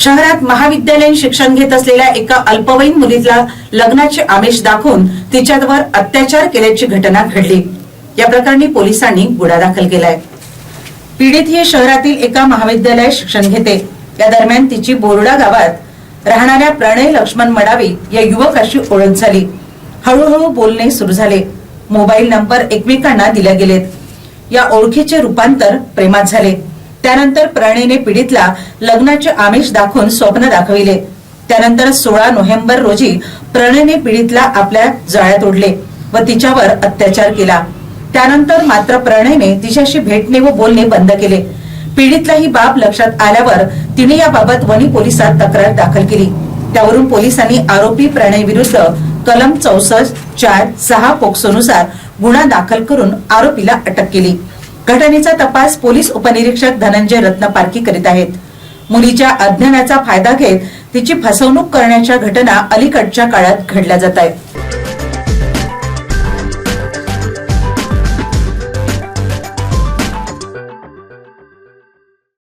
शहरात महाविद्यालयीन शिक्षण घेत असलेल्या एका अल्पवयीन मुलीला लग्नाचे आमिष दाखवून तिच्यावर अत्याचार केल्याची घटना घडली. या प्रकरणी पोलिसांनी गुन्हा दाखल केलाय. पीडित ही शहरातील एका महाविद्यालयात शिक्षण घेते. या दरम्यान तिची बोर्डा गावात राहणाऱ्या प्रणय लक्ष्मण मडावी या युवकाशी ओळख झाली. हळूहळू बोलणे सुरू झाले. मोबाईल नंबर एकमेकांना दिले गेलेत. या ओळखीचे रूपांतर प्रेमात झाले. त्यानंतर प्रणयने पीडितला लग्नाचे आमिष दाखवून स्वप्न दाखविले. त्यानंतर सोळा नोव्हेंबर रोजी प्रणयने पीडितला आपल्या जाळ्यात ओढले व तिच्यावर अत्याचार केला. त्यानंतर मात्र प्रणयने तिच्याशी भेटणे व बोलणे बंद केले. पीडितला ही बाब लक्षात आल्यावर तिने याबाबत वणी पोलिसात तक्रार दाखल केली. त्यावरून पोलिसांनी आरोपी प्रणय विरुद्ध कलम चौसष्ट चार सहा पोक्सोनुसार गुन्हा दाखल करून आरोपीला अटक केली. घटनेचा तपास पोलीस उपनिरीक्षक धनंजय रत्नपारखी करीत आहेत. मुलीच्या अज्ञानाचा फायदा घेत तिची फसवणूक करण्याच्या घटना अलीकडच्या काळात घडल्या जात आहेत.